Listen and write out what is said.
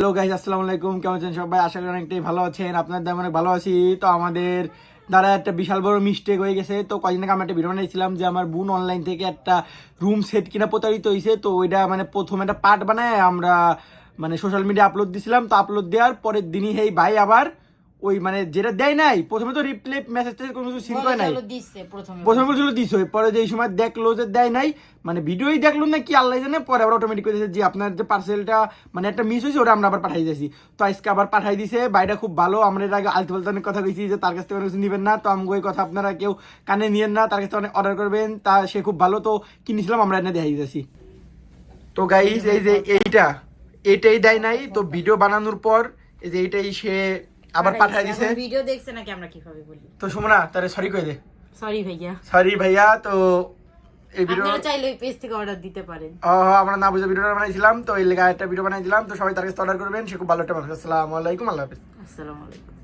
Hello guys আসসালামু আলাইকুম। কেমন আছেন সবাই? আশা করি অনেকটাই ভালো আছেন। আপনার দাম অনেক ভালো আছি। তো আমাদের দ্বারা একটা বিশাল বড় মিস্টেক হয়ে গেছে। তো কয়েকদিন আগে আমি একটা ভিডিও বানিয়েছিলাম যে আমার বোন অনলাইন থেকে একটা রুম সেট কিনা প্রতারিত হয়েছে তো ওইটা মানে প্রথম একটা পার্ট বানায় আমরা মানে সোশ্যাল মিডিয়া আপলোড দিছিলাম। তো আপলোড দেওয়ার পরের দিনই হেই ভাই, আবার ওই মানে যেটা দেয় নাই প্রথমে তো রিপ্লে মেসেজ কোনো কিছু সিন করে নাই। প্রথমে। বলছিল দিস পরে যে সময় দেখল যে দেয় নাই মানে ভিডিওই দেখল না কি আল্লাহ জানে পরে আবার অটোমেটিক করে যে আপনার যে পার্সেলটা মানে একটা মিস হয়েছে ওটা আমরা আবার পাঠাই দিয়েছি। তো আজকে আবার পাঠাই দিছে বাইটা খুব ভালো আমরা এর আগে আলতু ফালতু অনেক কথা কইছি যে তার কাছ থেকে অনেক কিছু নিবেন না তো আমাকে ওই কথা আপনারা কেউ কানে নিয়েন না তার কাছ থেকে অনেক অর্ডার করবেন তা সে খুব ভালো তো কিনেছিলাম আমরা এনে দেখাই দিয়েছি তো গাইজ এই যে এইটা এটাই দেয় নাই তো ভিডিও বানানোর পর এই যে এইটাই সে আবার পাঠাই দিছে। ভিডিও দেখছে নাকি আমরা কীভাবে বলি? তো সুমনা তারে সরি কই দে। সরি ভাইয়া। সরি ভাইয়া তো এই ভিডিও আপনারা চাইলে ওই পেজ থেকে অর্ডার দিতে পারেন। ও আমরা না বুঝে ভিডিওটা বানাইছিলাম তো এই লেগা একটা ভিডিও বানাইছিলাম তো সবাই তার কাছে অর্ডার করবেন সে খুব ভালো একটা মানুষ। আসসালামু আলাইকুম আল্লাহ হাফেজ। আসসালামু আলাইকুম।